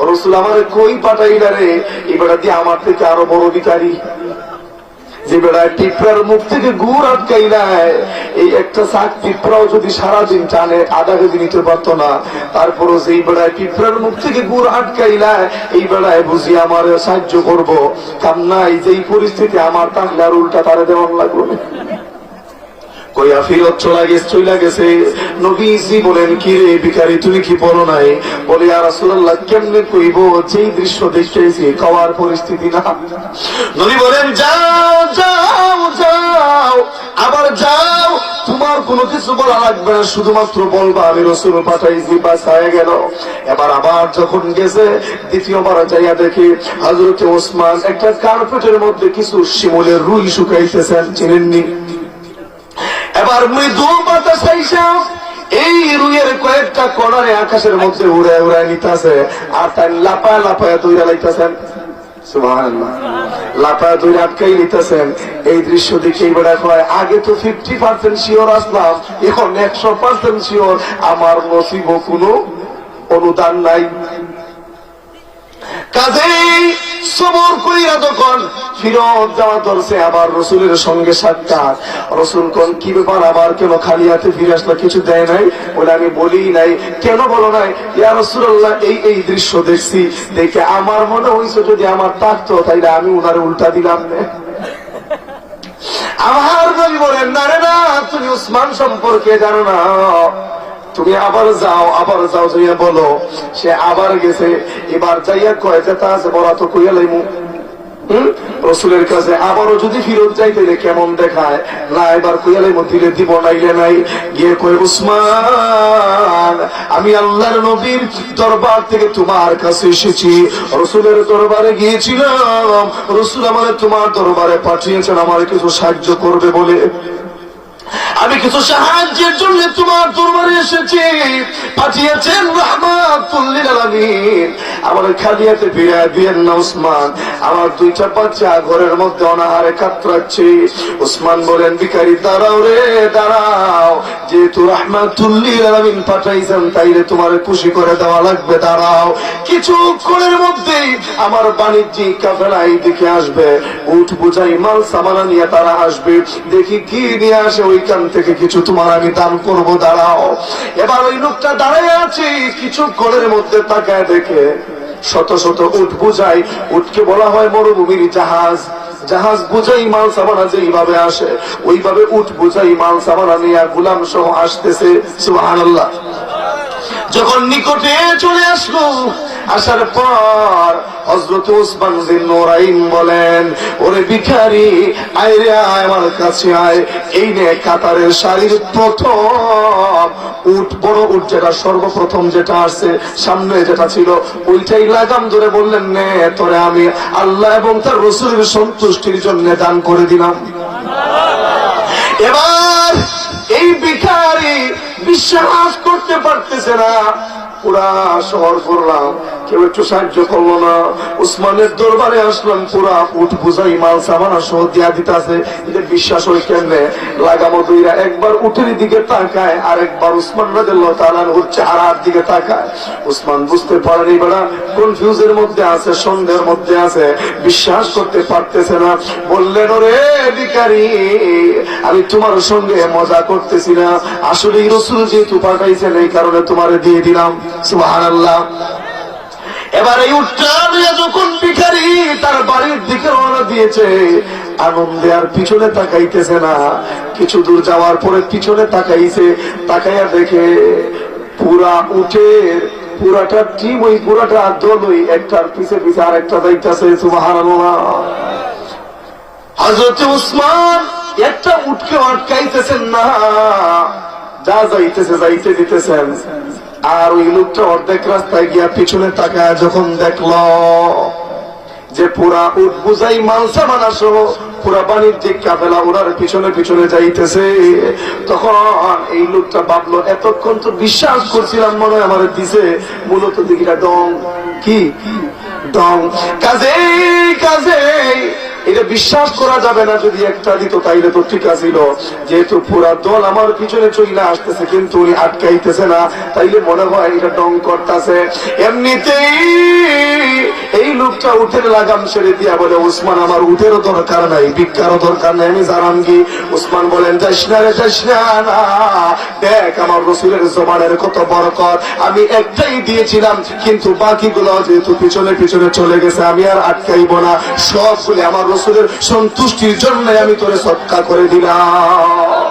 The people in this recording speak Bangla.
রসুল আমার কই পাঠাইলা রে? এই বেড়া দিয়ে আমার থেকে আরও বড় ভিকারি যে বেড়ায় পিঁপড়ার মুখ থেকে গুড় আটকাই নেয় এই একটা শাক পিঁপড়াও যদি সারাদিন টানে, আধা কেজি নিতে পারতো না। তারপরও সেই বেড়ায় পিঁপড়ার মুখ থেকে গুড় আটকাই নেয় এই বেড়ায় বুঝি আমার সাহায্য করব। কামনাই যে এই পরিস্থিতি আমার তাহলে আর উল্টা তারা দেওয়ার লাগবে আবার যাও। তোমার কোনো কিছু বলা লাগবে না, শুধুমাত্র বলবা, আমি রসুল পাঠাইছি, বাস হয়ে গেল। এবার আবার যখন গেছে, দ্বিতীয়বার যাইয়া দেখি হজরত ওসমান একটা কার্পেটের মধ্যে কিছু শিমুলের রুই শুকাইতেছেন, চিনেননি? এবার মৃদু বাতাস আইসা এই রুইয়ের কয়েকটা কণারে আকাশের মধ্যে উড়ে উড়ে নিতেছে। আর তাই লাপায় লাপায় দৌড়া লাইতেছেন। এই দৃশ্য দেখে বেড়া আগে তো ফিফটি পার্সেন্ট শিওর আসলাম, এখন একশো পার্সেন্ট শিওর আমার নসিব কোনো অনুদান নাই। কাজেই সবর ফিরত যাওয়া ধরছে, আবার রসুলের সঙ্গে সাক্ষাৎ। রসুল কোন কি ব্যাপার, আবার কেন খালি হাতে ফিরে আসলো, কিছু দেয় নাই? আমি বলি নাই। কেন বলো নাই? ইয়া এই এই দৃশ্য দেখছি। দেখে আমার মনে হয়েছে যদি আমার থাকতো, তাইলে আমি উনারে উল্টা দিলাম না। আমার নবী বলেন, না রে না, তুমি উসমান সম্পর্কে জানো না। তুমি আবার যাও আবার যাও যাইয়া বলো। সে আবার গেছে। এবার যাইয়া কয় যে, তা আছে বলা তো কইয়া লাইমু। রসুলের কাছে আবারও যদি ফিরত যাই, তাইলে কেমন দেখায়? না, এবার কইয়ালে দিলে দিব, নাইলে নাই। গিয়ে কই উসমান, আমি আল্লাহর নবীর দরবার থেকে তোমার কাছে এসেছি। রসুলের দরবারে গিয়েছিলাম। রসুল আমার তোমার দরবারে পাঠিয়েছেন, আমার কিছু সাহায্য করবে বলে। আমি কিছু সাহায্যের জন্য তোমার দরবারে এসেছি। পাঠিয়েছেন আলামিন। আমার খালিয়াতে ফিরে দিয়েন না উসমান আমার দুইটা বাচ্চা ঘরের মধ্যে অনাহারে কাতরাচ্ছে। উসমান বলেন বিকারি দাঁড়াও রে, দাঁড়াও। যেহেতু রহমাতুল্লিল আলামিন পাঠাইছেন, তাইলে তোমার খুশি করে দেওয়া লাগবে, দাঁড়াও। কিছুক্ষণের মধ্যেই আমার বাণিজ্যিক কাফেলা দিকে আসবে। উঠ বুঝাই, মাল, সামানা নিয়ে তারা আসবে। দেখি কি নিয়ে আসে ওইখান থেকে কিছু তোমার আমি দান করব, দাঁড়াও। এবার ওই লোকটা দাঁড়ায় আছে, কিছুক্ষণের মধ্যে তাকায় দেখে শত শত উঠ বুঝাই উঠকে বলা হয় মরুভূমির জাহাজ। জাহাজ বুঝাই মাল সামানা যেইভাবে আসে, ওইভাবে উঠ বুঝাই মাল সামানা নিয়ে গুলাম সহ আসতেছে, সুবহানাল্লাহ। যখন নিকটে চলে আসলো আসার পর হজরত উসমান বিন নোরাইন বলেন, ওরে ভিখারি, আইরে আয় আমার কাছে আয়। এই নে কাতারের শাড়ির প্রথম উট, বড় উট যেটা, সর্বপ্রথম যেটা আসছে, সামনে যেটা ছিল, ওইটাই লাগাম ধরে বললেন, নে, তোরে আমি আল্লাহ এবং তার রসুলের সন্তুষ্টির জন্য দান করে দিলাম। এবার এই ভিখারি বিশ্বাস করতে পারতেছে না। পুরা শহর করলাম কেউ একটু সাহায্য করল না। উসমানের দরবারে আসলাম, পুরা উঠ বুঝাই মাল, সামানা সহ দিয়া দিতেছে। এটা বিশ্বাস হয় কেমনে? লাগামো দুইরা, একবার উঠের দিকে তাকায় আর একবার উসমান রাজেল্লাহ তালান আর আর দিকে তাকায়। উসমান বুঝতে পারেনি বেড়া কনফিউজের মধ্যে আছে, সন্দেহের মধ্যে আছে, বিশ্বাস করতে পারতেছে না। বললেন, ওরে ভিকারি আমি তোমার সঙ্গে মজা করতেছি না। আসলে রসুল যেহেতু পাঠাইছেন, এই কারণে তোমার দিয়ে দিলাম। সুহান আল্লাহ এবার এই উত্তরা যখন ভিখারি তার বাড়ির দিকে রওনা দিয়েছে, আনন্দে আর পিছনে তাকাইতেছে না। কিছু দূর যাওয়ার পরে পিছনে তাকাইছে, তাকাইয়া দেখে পুরা উঠের পুরাটা টিম ওই পুরাটা দল, ওই একটার পিছে পিছে আর একটা যাইতেছে, সুবহানাল্লাহ। হজরত উসমান একটা উঠকে আটকাইতেছেন না। যা যাইতেছে যাইতে দিতেছেন আর ওই লোকটা অর্ধেক রাস্তায় গিয়া পিছনে তাকায়, যখন দেখল যে পুরা উঠ বুঝাই মাল সামানা সহ পুরা বাণিজ্যিক কাফেলা ওনার পিছনে পিছনে যাইতেছে। তখন এই লোকটা ভাবলো, এতক্ষণ তো বিশ্বাস করছিলাম, মনে হয় আমার দিছে। মূলত দিকিটা ডং। কি? ডং। কাজে কাজে এটা বিশ্বাস করা যাবে না যদি একটা দিত, তাইলে তো ঠিক আছিল। যেহেতু পুরা দল আমার পিছনে চলে আসতেছে, কিন্তু উনি আটকাইতেছে না। তাইলে মনে হয় এটা ডং করতেছে। এমনিতেই এই লোকটা উঠের লাগাম ছেড়ে দিয়া বলে উসমান আমার উঠেরও দরকার নাই, ভিক্ষারও দরকার নাই, আমি জানাঙ্গি উসমান বলেন, যাস রে, যাস। দেখ, আমার রসুলের জমানের কত বরকত। আমি একটাই দিয়েছিলাম, কিন্তু বাকিগুলো যেহেতু পিছনে পিছনে চলে গেছে, আমি আর আটকাইব না। সবগুলো আমার রসুলের সন্তুষ্টির জন্য আমি তোরে সৎকা করে দিলাম।